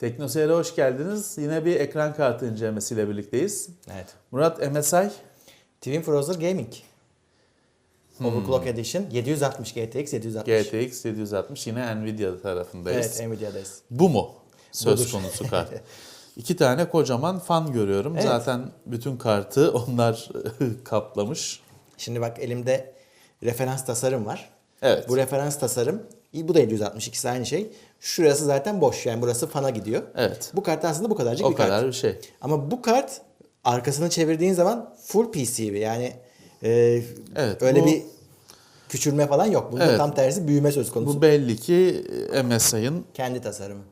Teknoseyir'e hoş geldiniz. Yine bir ekran kartı incelemesiyle birlikteyiz. Evet. Murat MSI Twin Frozer Gaming. Hmm. Overclock Edition 760 GTX 760. GTX 760 yine Nvidia tarafındayız. Evet Nvidia'dayız. Bu mu söz Budur. konusu kart? İki tane kocaman fan görüyorum. Evet. Zaten bütün kartı onlar kaplamış. Şimdi bak elimde referans tasarım var. Evet. Bu referans tasarım bu da 760 ikisi aynı şey. Şurası zaten boş yani burası fana gidiyor. Evet. Bu kart aslında bu kadarcık O bir kart. kadar bir şey. Ama bu kart arkasını çevirdiğin zaman full PCB yani e, Evet, öyle bu- bir küçülme falan yok. Bunda Evet. tam tersi büyüme söz konusu. Bu belli ki MSI'ın Kendi tasarımı.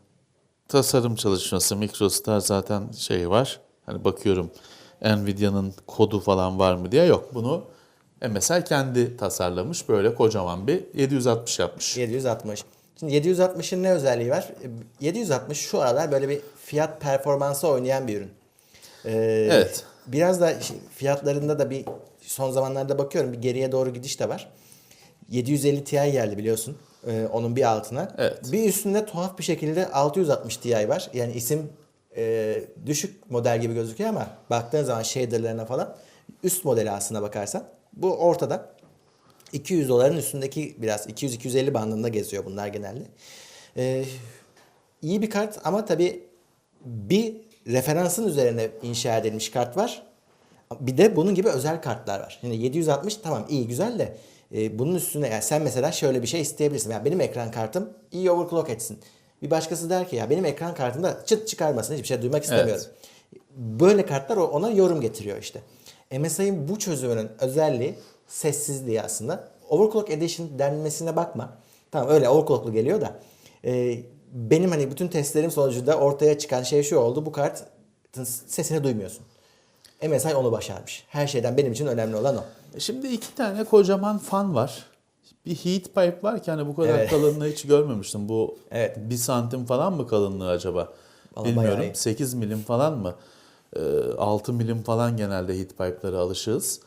tasarım çalışması. Microstar zaten şey var. Hani bakıyorum Nvidia'nın kodu falan var mı diye yok. Bunu MSI kendi tasarlamış. Böyle kocaman bir 760 yapmış. 760. Şimdi 760'ın ne özelliği var? E, 760 şu aralar böyle bir fiyat performansı oynayan bir ürün. Ee, Evet. Biraz da fiyatlarında da bir son zamanlarda bakıyorum bir geriye doğru gidiş de var. 750 Ti geldi biliyorsun. Ee, onun bir altına. Evet. Bir üstünde tuhaf bir şekilde 660 Ti var. Yani isim e, düşük model gibi gözüküyor ama baktığın zaman shaderlarına falan üst modeli aslına bakarsan bu ortada. 200 doların üstündeki biraz 200-250 bandında geziyor bunlar genelde. Ee, iyi bir kart ama tabii bir referansın üzerine inşa edilmiş kart var. Bir de bunun gibi özel kartlar var. Şimdi 760 tamam iyi güzel de e, bunun üstüne yani sen mesela şöyle bir şey isteyebilirsin. Yani benim ekran kartım iyi overclock etsin. Bir başkası der ki ya benim ekran kartımda çıt çıkarmasın hiçbir şey duymak istemiyorum. Böyle kartlar ona yorum getiriyor işte. MSI'ın bu çözümünün özelliği sessizliği aslında. Overclock Edition denmesine bakma. Tamam öyle overclocklu geliyor da. e, benim hani bütün testlerim sonucunda ortaya çıkan şey şu oldu. Bu kartın sesini duymuyorsun. MSI onu başarmış. Her şeyden benim için önemli olan o. E Şimdi iki tane kocaman fan var. Bir heat pipe var ki hani bu kadar Evet. kalınlığı hiç görmemiştim. Bu Evet. bir santim falan mı kalınlığı acaba? Vallahi Bilmiyorum. bayağı iyi. 8 milim falan mı? Ee, 6 milim falan genelde heat pipe'lara alışığız.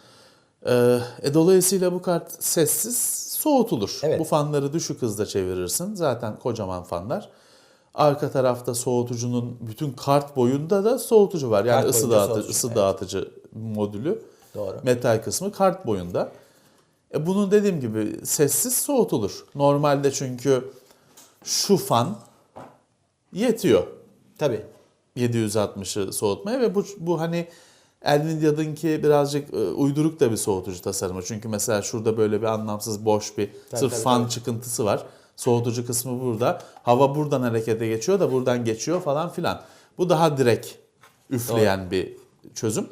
Ee, e, dolayısıyla bu kart sessiz soğutulur. Evet. Bu fanları düşük hızda çevirirsin. Zaten kocaman fanlar. Arka tarafta soğutucunun bütün kart boyunda da soğutucu var. Yani Kart ısı dağıtıcı, soğutucu, ısı evet. dağıtıcı modülü. Doğru. Metal kısmı kart boyunda. E bunun dediğim gibi sessiz soğutulur. Normalde çünkü şu fan yetiyor Tabii. 760'ı soğutmaya ve bu, bu hani Nvidia'nınki birazcık e, uyduruk da bir soğutucu tasarımı. Çünkü mesela şurada böyle bir anlamsız boş bir Tabii, sırf tabii, fan tabii. çıkıntısı var. Soğutucu kısmı burada. Hava buradan harekete geçiyor da buradan geçiyor falan filan. Bu daha direkt üfleyen bir çözüm.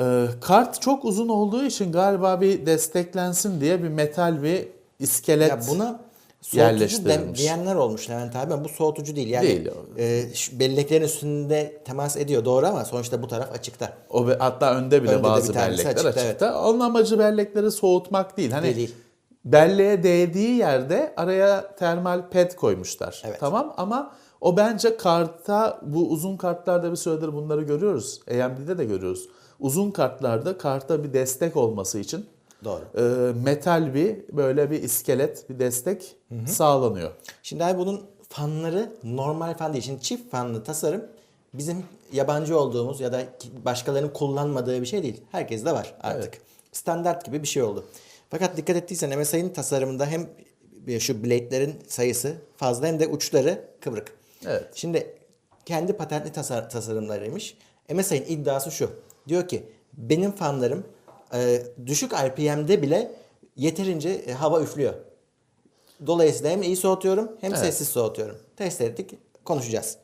Ee, kart çok uzun olduğu için galiba bir desteklensin diye bir metal bir iskelet Ya buna soğutucu dem- diyenler olmuş Levent abi ama bu soğutucu değil. Yani Değil. E, belleklerin üstünde temas ediyor doğru ama sonuçta bu taraf açıkta. O be- hatta önde bile Önde de bazı bellekler açıkta. açıkta, Onun amacı bellekleri soğutmak değil. Hani Değil, belleğe değdiği yerde araya termal ped koymuşlar. Evet. Tamam ama o bence kartta bu uzun kartlarda bir süredir bunları görüyoruz. AMD'de de görüyoruz. Uzun kartlarda karta bir destek olması için Doğru. e, metal bir böyle bir iskelet bir destek sağlanıyor. Şimdi abi bunun fanları normal fan değil. Şimdi çift fanlı tasarım bizim yabancı olduğumuz ya da başkalarının kullanmadığı bir şey değil. Herkes de var artık. Standart gibi bir şey oldu. Fakat dikkat ettiysen MSI'nin tasarımında hem şu blade'lerin sayısı fazla hem de uçları kıvrık. Evet. Şimdi kendi patentli tasar- tasarımlarıymış. MSI'nin iddiası şu. Diyor ki benim fanlarım e, düşük RPM'de bile yeterince e, hava üflüyor. Dolayısıyla hem iyi soğutuyorum hem Evet. sessiz soğutuyorum. Test ettik, konuşacağız.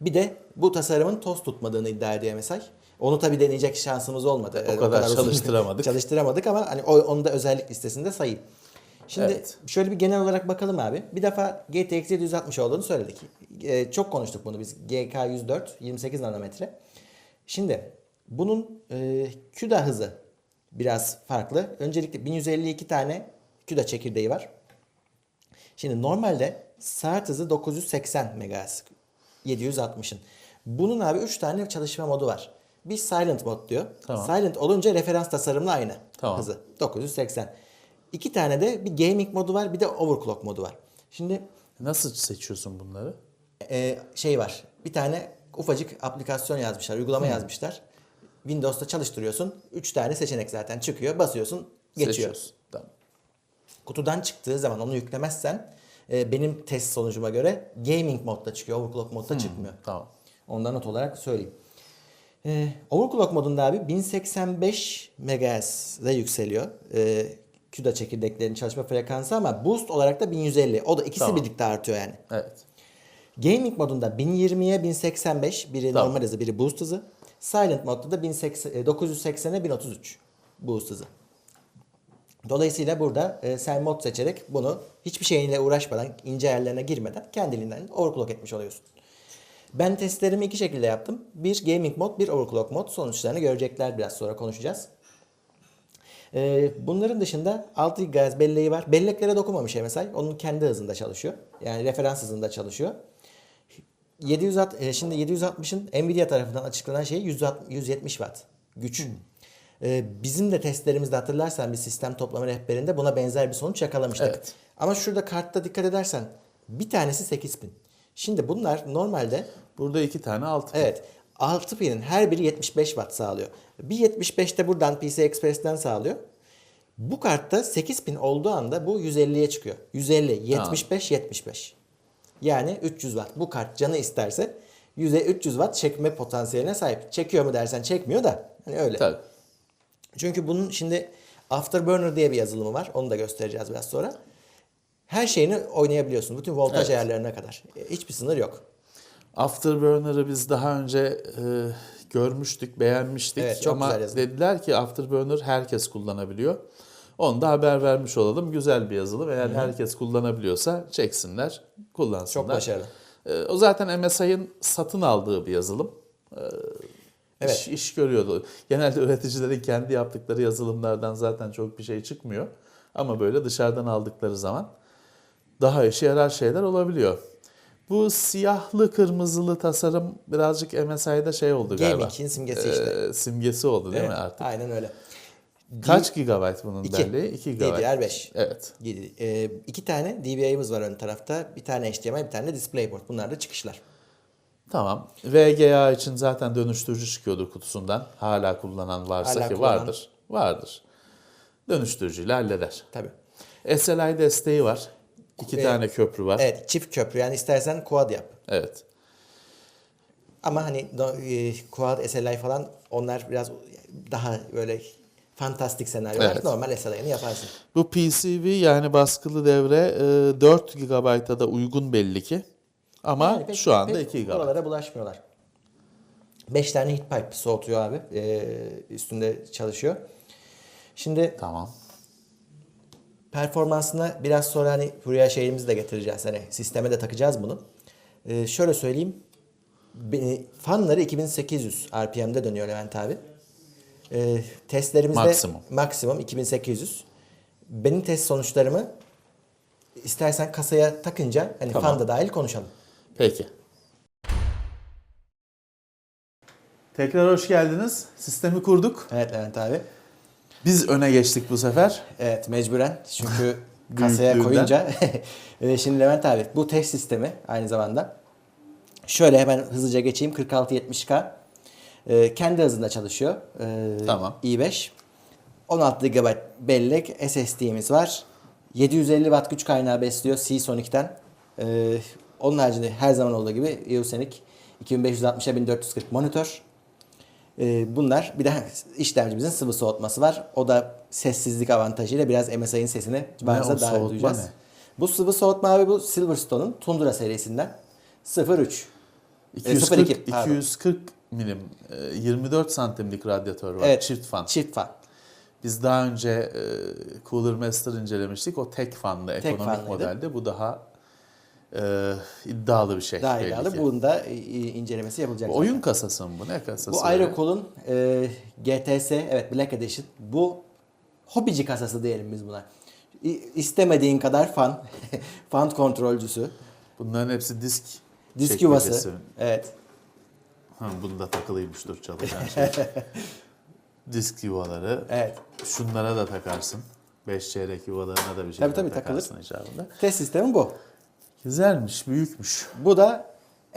Bir de bu tasarımın toz tutmadığını iddia ediyor MSI. Onu tabii deneyecek şansımız olmadı. O Ee, kadar uzun- çalıştıramadık. çalıştıramadık ama hani o, onu da özellik listesinde sayayım. Şimdi Evet. şöyle bir genel olarak bakalım abi. Bir defa GTX 760 olduğunu söyledik. Ee, çok konuştuk bunu biz. GK 104 28 nanometre. Şimdi bunun e, CUDA hızı biraz farklı. Öncelikle 1152 tane CUDA çekirdeği var. Şimdi normalde saat hızı 980 MHz. 760'ın. Bunun abi 3 tane çalışma modu var. Bir silent mod diyor. Tamam. Silent olunca referans tasarımla aynı Tamam. hızı. 980. İki tane de bir gaming modu var bir de overclock modu var. Şimdi Nasıl seçiyorsun bunları? e, şey var. Bir tane ufacık aplikasyon yazmışlar, uygulama yazmışlar. Windows'ta çalıştırıyorsun. 3 tane seçenek zaten çıkıyor. Basıyorsun, geçiyor. Seçiyoruz. Tamam. Kutudan çıktığı zaman onu yüklemezsen e, benim test sonucuma göre gaming modda çıkıyor. Overclock modda çıkmıyor. Tamam. Ondan not olarak söyleyeyim. Ee, overclock modunda abi 1085 MHz'e yükseliyor. Ee, CUDA çekirdeklerinin çalışma frekansı ama boost olarak da 1150. O da ikisi Tamam. birlikte artıyor yani. Evet. Gaming modunda 1020'ye 1085 biri Tamam. normal hızı biri boost hızı. Silent modda da 1080, e, 980'e 1033 boost hızı. Dolayısıyla burada e, sen mod seçerek bunu hiçbir şeyinle uğraşmadan, ince ayarlarına girmeden kendiliğinden overclock etmiş oluyorsun. Ben testlerimi iki şekilde yaptım. Bir gaming mod, bir overclock mod. Sonuçlarını görecekler biraz sonra konuşacağız. Ee, bunların dışında 6 GHz belleği var. Belleklere dokunmamış MSI. Onun kendi hızında çalışıyor. Yani referans hızında çalışıyor. 760, e, şimdi 760'ın Nvidia tarafından açıklanan şey 160 170 Watt güç. Ee, bizim de testlerimizde hatırlarsan bir sistem toplama rehberinde buna benzer bir sonuç yakalamıştık. Evet. Ama şurada kartta dikkat edersen bir tanesi 8000. Şimdi bunlar normalde Burada iki tane alt pin. Evet. 6 pinin her biri 75 watt sağlıyor. Bir 75 de buradan PCI Express'ten sağlıyor. Bu kartta 8 pin olduğu anda bu 150'ye çıkıyor. 150, 75, 75. Yani 300 watt. Bu kart canı isterse 100'e 300 watt çekme potansiyeline sahip. Çekiyor mu dersen çekmiyor da. Hani öyle. Tabii. Çünkü bunun şimdi Afterburner diye bir yazılımı var. Onu da göstereceğiz biraz sonra. Her şeyini oynayabiliyorsun. Bütün voltaj Evet. ayarlarına kadar. E, Hiçbir sınır yok. Afterburner'ı biz daha önce e, görmüştük, beğenmiştik. Evet, çok Ama güzel dediler ki Afterburner herkes kullanabiliyor. Onu da haber vermiş olalım. Güzel bir yazılım. Eğer herkes kullanabiliyorsa çeksinler, kullansınlar. Çok başarılı. E, o zaten MSI'ın satın aldığı bir yazılım. E, Evet. iş, iş görüyordu. Genelde üreticilerin kendi yaptıkları yazılımlardan zaten çok bir şey çıkmıyor. Ama böyle dışarıdan aldıkları zaman daha işe yarar şeyler olabiliyor. Bu siyahlı kırmızılı tasarım birazcık MSI'da şey oldu galiba. Gaming'in simgesi işte. Ee, simgesi oldu değil Evet, mi artık? Aynen öyle. Kaç gigabayt bunun İki. belleği? 2 gigabayt. DDR5. Evet. Ee, iki tane DVI'miz var ön tarafta. Bir tane HDMI, bir tane DisplayPort. Bunlar da çıkışlar. Tamam. VGA için zaten dönüştürücü çıkıyordu kutusundan. Hala kullanan varsa Hala ki kullanan. vardır. Vardır. Dönüştürücüyle halleder. Tabii. SLI desteği var. İki Evet. tane köprü var. Evet. Evet, çift köprü. Yani istersen quad yap. Ama hani e, quad, SLI falan onlar biraz daha böyle fantastik senaryolar. Evet. Normal SLI'ni yaparsın. Bu PCV yani baskılı devre e, 4 GB'a da uygun belli ki. Ama Yani pek- şu anda pek 2 GB. Oralara bulaşmıyorlar. 5 tane heat pipe soğutuyor abi. Ee, üstünde çalışıyor. Şimdi Tamam. performansına biraz sonra hani buraya şeyimizi de getireceğiz. Hani sisteme de takacağız bunu. Ee, şöyle söyleyeyim. Fanları 2800 RPM'de dönüyor Levent abi. Ee, testlerimizde Maksimum. maksimum 2800. Benim test sonuçlarımı istersen kasaya takınca hani Tamam. fan da dahil konuşalım. Peki. Tekrar hoş geldiniz. Sistemi kurduk. Evet Levent abi. Biz öne geçtik bu sefer. Evet mecburen çünkü kasaya koyunca Ee, şimdi Levent abi bu test sistemi aynı zamanda şöyle hemen hızlıca geçeyim 4670K Ee, kendi hızında çalışıyor. Ee, Tamam. i5 16 GB bellek SSD'miz var. 750 Watt güç kaynağı besliyor Seasonic'ten. Ee, onun haricinde her zaman olduğu gibi Eosonic 2560'a 1440 monitör. Ee, bunlar bir de işlemcimizin sıvı soğutması var. O da sessizlik avantajıyla biraz MSI'nin sesini bazı daha duyacağız. ne? Bu sıvı soğutma abi bu Silverstone'un Tundra serisinden 03. E, 240, 02, pardon. 240 milim, e, 24 santimlik radyatör var. Evet. Çift fan. Çift fan. Biz daha önce e, Cooler Master incelemiştik. O tek fanlı ekonomik fanlıydı. modelde. Bu daha e, iddialı bir şey. Daha iddialı. ki. Bunun da e, incelemesi yapılacak. zaten. Oyun kasası mı bu? Ne kasası? Bu böyle? Aerocool'un e, GTS evet Black Edition. Bu hobici kasası diyelim biz buna. İ- İstemediğin kadar fan. fan kontrolcüsü. Bunların hepsi disk Disk yuvası. Evet. Ha, bunda takılıymış dur çalışan şey. disk yuvaları. Evet. Şunlara da takarsın. 5 çeyrek yuvalarına da bir şey Tabii, tabii, takarsın icabında. Test sistemi bu. Güzelmiş, büyükmüş. Bu da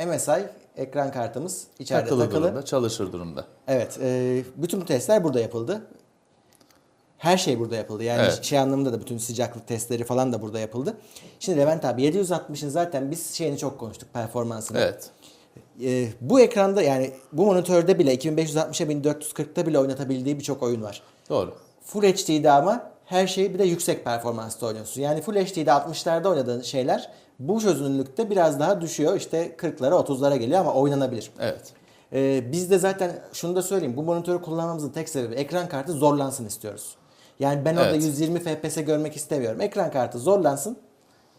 MSI ekran kartımız içeride Takılı, takılı. durumda, çalışır durumda. Evet. e, bütün testler burada yapıldı. Her şey burada yapıldı. Yani Evet. şey anlamında da bütün sıcaklık testleri falan da burada yapıldı. Şimdi Levent abi 760'ın zaten biz şeyini çok konuştuk performansını. Evet. E, bu ekranda yani bu monitörde bile 2560'a 1440'ta bile oynatabildiği birçok oyun var. Doğru. Full HD'de ama her şeyi bir de yüksek performansta oynuyorsun. Yani Full HD'de 60'larda oynadığın şeyler bu çözünürlükte biraz daha düşüyor. İşte 40'lara 30'lara geliyor ama oynanabilir. Evet. Ee, biz de zaten şunu da söyleyeyim. Bu monitörü kullanmamızın tek sebebi ekran kartı zorlansın istiyoruz. Yani ben orada Evet. 120 FPS görmek istemiyorum. Ekran kartı zorlansın.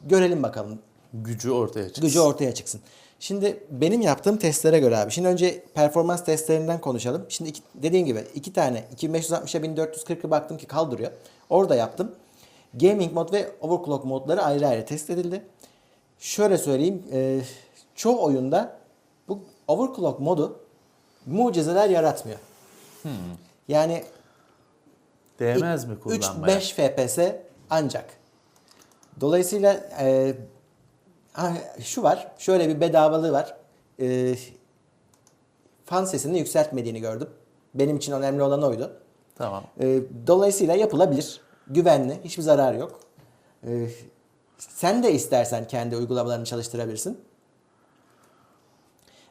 Görelim bakalım. Gücü ortaya çıksın. Gücü ortaya çıksın. Şimdi benim yaptığım testlere göre abi. Şimdi önce performans testlerinden konuşalım. Şimdi iki, dediğim gibi iki tane 2560'a 1440'ı baktım ki kaldırıyor. Orada yaptım. Gaming mod ve overclock modları ayrı ayrı test edildi. Şöyle söyleyeyim. e, çoğu oyunda bu overclock modu mucizeler yaratmıyor. Yani Değmez mi kullanmaya? 3-5 FPS ancak. Dolayısıyla e, ha, şu var. Şöyle bir bedavalığı var. E, fan sesini yükseltmediğini gördüm. Benim için önemli olan oydu. Tamam. E, dolayısıyla yapılabilir. Güvenli. Hiçbir zararı yok. E, sen de istersen kendi uygulamalarını çalıştırabilirsin.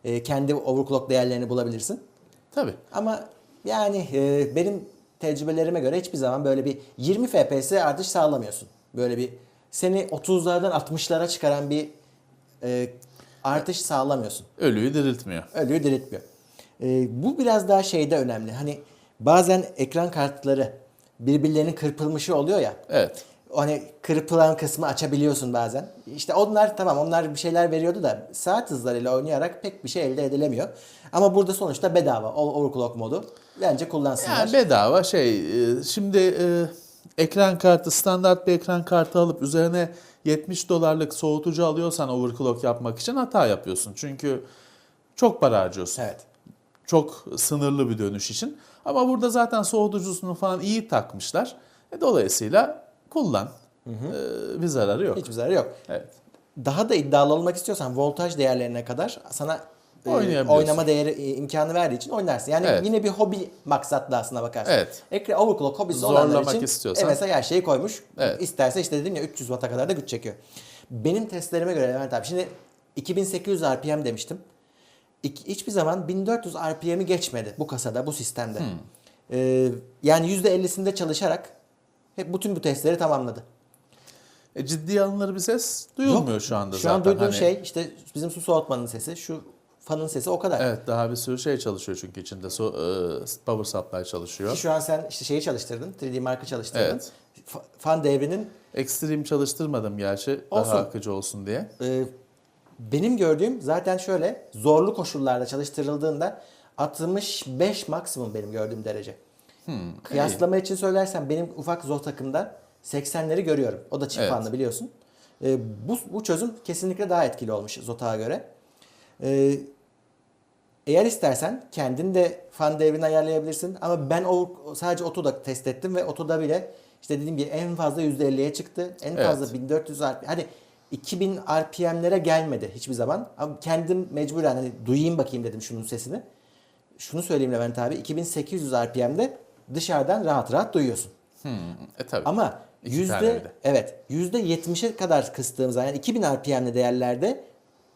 E, kendi overclock değerlerini bulabilirsin. Tabii. Ama yani e, benim tecrübelerime göre hiçbir zaman böyle bir 20 FPS artış sağlamıyorsun. Böyle bir seni 30'lardan 60'lara çıkaran bir e, artış sağlamıyorsun. Ölüyü diriltmiyor. Ölüyü diriltmiyor. E, bu biraz daha şeyde önemli. Hani bazen ekran kartları birbirlerinin kırpılmışı oluyor ya. Evet. Hani kırpılan kısmı açabiliyorsun bazen. İşte onlar tamam onlar bir şeyler veriyordu da saat hızlarıyla oynayarak pek bir şey elde edilemiyor. Ama burada sonuçta bedava overclock modu. Bence kullansınlar. Yani bedava şey. e, Şimdi e, ekran kartı standart bir ekran kartı alıp üzerine 70 dolarlık soğutucu alıyorsan overclock yapmak için hata yapıyorsun. Çünkü çok para harcıyorsun. Evet. Çok sınırlı bir dönüş için. Ama burada zaten soğutucusunu falan iyi takmışlar. E, dolayısıyla kullan. E, bir zararı yok. Hiçbir zararı yok. Evet. Daha da iddialı olmak istiyorsan voltaj değerlerine kadar sana e, Oynayabiliyorsun. oynama değeri e, imkanı verdiği için oynarsın. Yani Evet. yine bir hobi maksatlı aslına bakarsın. Evet. Ekran overclock hobisi Zorlamak olanlar için istiyorsan. MSI her şeyi koymuş. Evet. İsterse işte dedim ya 300 Watt'a kadar da güç çekiyor. Benim testlerime göre Levent abi şimdi 2800 RPM demiştim. İk- hiçbir zaman 1400 RPM'i geçmedi bu kasada, bu sistemde. Hmm. Ee, yani %50'sinde çalışarak hep bütün bu testleri tamamladı. E, ciddiye alınır bir ses duyulmuyor şu anda Şu zaten. an duyduğun Hani- şey işte bizim su soğutmanın sesi, şu fanın sesi o kadar. Evet daha bir sürü şey çalışıyor çünkü içinde. So, e, power supply çalışıyor. Ki şu an sen işte şeyi çalıştırdın, 3D Mark'ı çalıştırdın. Evet. Fa- Fan devrinin Extreme çalıştırmadım gerçi. Olsun. Daha akıcı olsun diye. e, benim gördüğüm zaten şöyle zorlu koşullarda çalıştırıldığında 65 maksimum benim gördüğüm derece. Hmm, Kıyaslama için söylersem benim ufak zor takımda 80'leri görüyorum. O da çift Evet. fanlı biliyorsun. E, bu, bu çözüm kesinlikle daha etkili olmuş Zota'ya göre. E, eğer istersen kendin de fan devrini ayarlayabilirsin. Ama ben o sadece Oto'da test ettim ve Oto'da bile işte dediğim gibi en fazla %50'ye çıktı. En Evet. fazla 1400 RPM. Hani 2000 RPM'lere gelmedi hiçbir zaman. Ama kendim mecburen hani duyayım bakayım dedim şunun sesini. Şunu söyleyeyim Levent abi 2800 RPM'de dışarıdan rahat rahat duyuyorsun. Hmm, e tabii. Ama İki yüzde de. evet yüzde 70'e kadar kıstığım zaman yani 2000 RPM'li değerlerde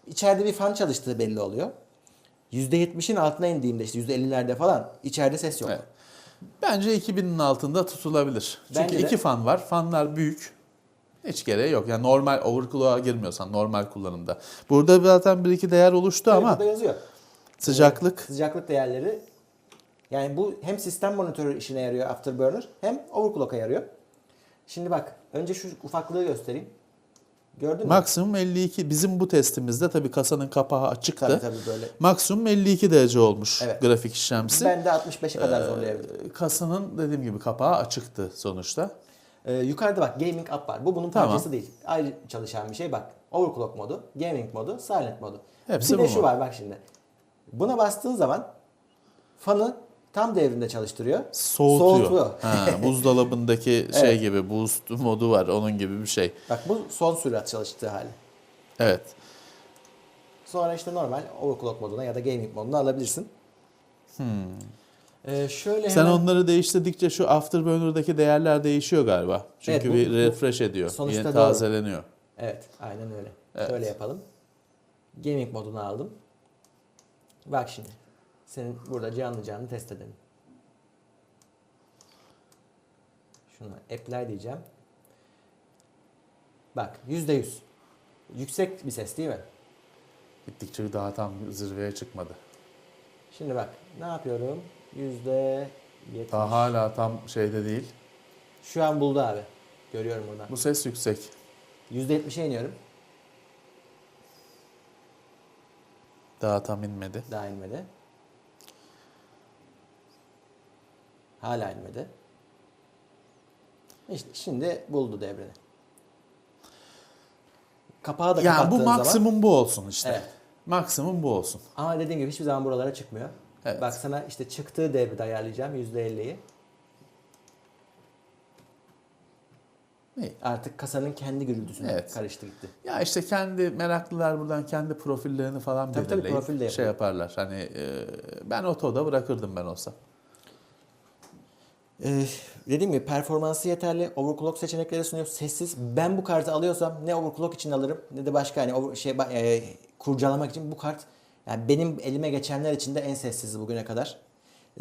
içeride bir fan çalıştığı belli oluyor. %70'in altına indiğimde işte %50'lerde falan içeride ses yok. Evet. Bence 2000'in altında tutulabilir. Çünkü Bence de. iki fan var. Fanlar büyük. Hiç gereği yok. Yani normal overclock'a girmiyorsan normal kullanımda. Burada zaten bir iki değer oluştu ama Burada yazıyor. sıcaklık Sıcaklık değerleri yani bu hem sistem monitörü işine yarıyor Afterburner hem overclock'a yarıyor. Şimdi bak önce şu ufaklığı göstereyim. Gördün mü? maksimum 52. Bizim bu testimizde tabii kasanın kapağı açıktı. Tabii tabii böyle. Maksimum 52 derece olmuş Evet. grafik işlemcisi. Ben de 65'e kadar. Ee, Kasanın dediğim gibi kapağı açıktı sonuçta. Ee, yukarıda bak gaming app var. Bu bunun Tamam. parçası değil. Ayrı çalışan bir şey bak. Overclock modu, gaming modu, silent modu. Hepsi bir de şu mu? var bak şimdi. Buna bastığın zaman fanı tam devrinde çalıştırıyor. Soğutuyor. Soğutuyor. Ha, buzdolabındaki şey Evet. gibi boost modu var onun gibi bir şey. Bak bu son sürat çalıştığı hali. Evet. Sonra işte normal overclock moduna ya da gaming moduna alabilirsin. Ee, şöyle Sen hemen- onları değiştirdikçe şu Afterburner'daki değerler değişiyor galiba. Çünkü Evet, bu- bir refresh ediyor. sonuçta Yeni doğru. tazeleniyor. Evet, aynen öyle. Evet. Şöyle yapalım. Gaming modunu aldım. Bak şimdi. Senin burada canlı canlı test edelim. Şuna apply diyeceğim. Bak %100. Yüksek bir ses değil mi? Gittikçe daha tam zirveye çıkmadı. Şimdi bak ne yapıyorum? Yüzde yetmiş. Daha hala tam şeyde değil. Şu an buldu abi. Görüyorum buradan. Bu ses yüksek. Yüzde yetmişe iniyorum. Daha tam inmedi. Daha inmedi. Hala inmedi. İşte şimdi buldu devrini. Kapağı da kapattığın bu zaman... maksimum bu olsun işte. Evet. Maksimum bu olsun. Ama dediğim gibi hiçbir zaman buralara çıkmıyor. Evet. Bak sana işte çıktığı devri de ayarlayacağım %50'yi. İyi. Artık kasanın kendi gürültüsüne Evet. karıştı gitti. Ya işte kendi meraklılar buradan kendi profillerini falan Tabii tabii, belirleyip profil de şey yaparlar. Hani e, ben otoda bırakırdım ben olsa. Ee, dediğim gibi performansı yeterli. Overclock seçenekleri sunuyor. Sessiz. Ben bu kartı alıyorsam ne overclock için alırım ne de başka hani over, şey e, kurcalamak için bu kart yani benim elime geçenler için de en sessizi bugüne kadar.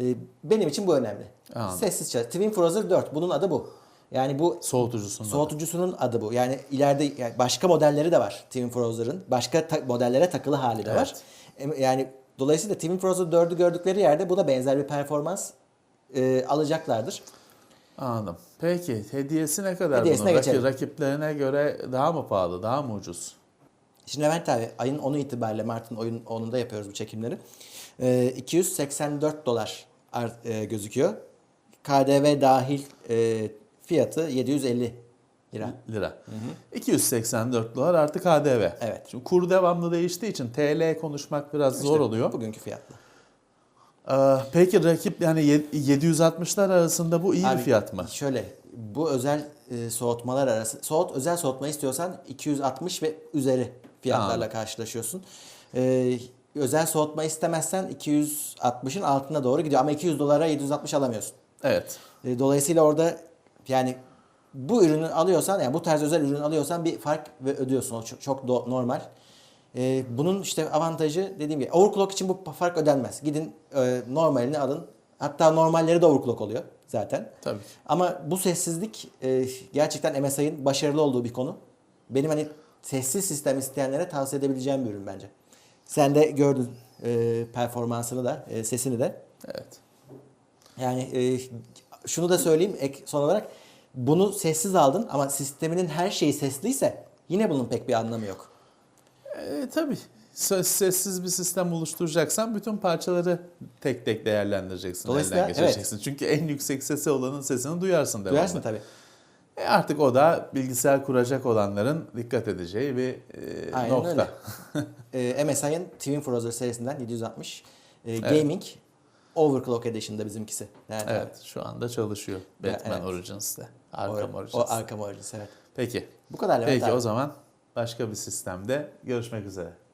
Ee, benim için bu önemli. Anladım. Sessiz çalış. Twin Frozer 4 bunun adı bu. Yani bu Soğutucusunda. soğutucusunun adı bu. Yani ileride yani başka modelleri de var Twin Frozer'ın. Başka ta- modellere takılı hali de var. Em- Yani dolayısıyla Twin Frozer 4'ü gördükleri yerde bu da benzer bir performans e, alacaklardır. Anladım. Peki hediyesi ne kadar Hediyesine bunun? geçelim. Raki- rakiplerine göre daha mı pahalı, daha mı ucuz? Şimdi Levent abi ayın 10'u itibariyle Mart'ın oyun 10'unda yapıyoruz bu çekimleri. Ee, 284 dolar art- e, gözüküyor. KDV dahil e, fiyatı 750 lira. Lira. 284 dolar artı KDV. Evet. Şimdi kur devamlı değiştiği için TL konuşmak biraz zor İşte oluyor. Bugünkü fiyatla. Ee, peki rakip yani yed- 760'lar arasında bu iyi Abi, bir fiyat mı? Şöyle bu özel e, soğutmalar arası soğut özel soğutma istiyorsan 260 ve üzeri fiyatlarla Anladım. karşılaşıyorsun. Ee, özel soğutma istemezsen 260'ın altına doğru gidiyor ama 200 dolara 760 alamıyorsun. Evet. E, Dolayısıyla orada yani bu ürünü alıyorsan yani bu tarz özel ürün alıyorsan bir fark ve ödüyorsun. O çok, çok do- normal. E, bunun işte avantajı dediğim gibi overclock için bu fark ödenmez. Gidin e, normalini alın. Hatta normalleri de overclock oluyor zaten. Tabii. Ama bu sessizlik e, gerçekten MSI'ın başarılı olduğu bir konu. Benim hani sessiz sistem isteyenlere tavsiye edebileceğim bir ürün bence. Sen de gördün e, performansını da, e, sesini de. Evet. Yani e, şunu da söyleyeyim ek son olarak. Bunu sessiz aldın ama sisteminin her şeyi sesliyse yine bunun pek bir anlamı yok. E, tabii. Se- Sessiz bir sistem oluşturacaksan bütün parçaları tek tek değerlendireceksin, Dolayısıyla, geçireceksin. Çünkü en yüksek sesi olanın sesini duyarsın devamlı. Duyarsın tabii. E artık o da bilgisayar kuracak olanların dikkat edeceği bir e, Aynen nokta. öyle. e, MSI'ın Twin Frozer serisinden 760 e, Gaming Overclock Edition'da bizimkisi. Yani Evet, şu anda çalışıyor Batman evet. Origins'te. o, Arkham o Origins'te. Arkham Origins evet. Peki. Bu kadar Levent Peki abi. o zaman başka bir sistemde görüşmek üzere.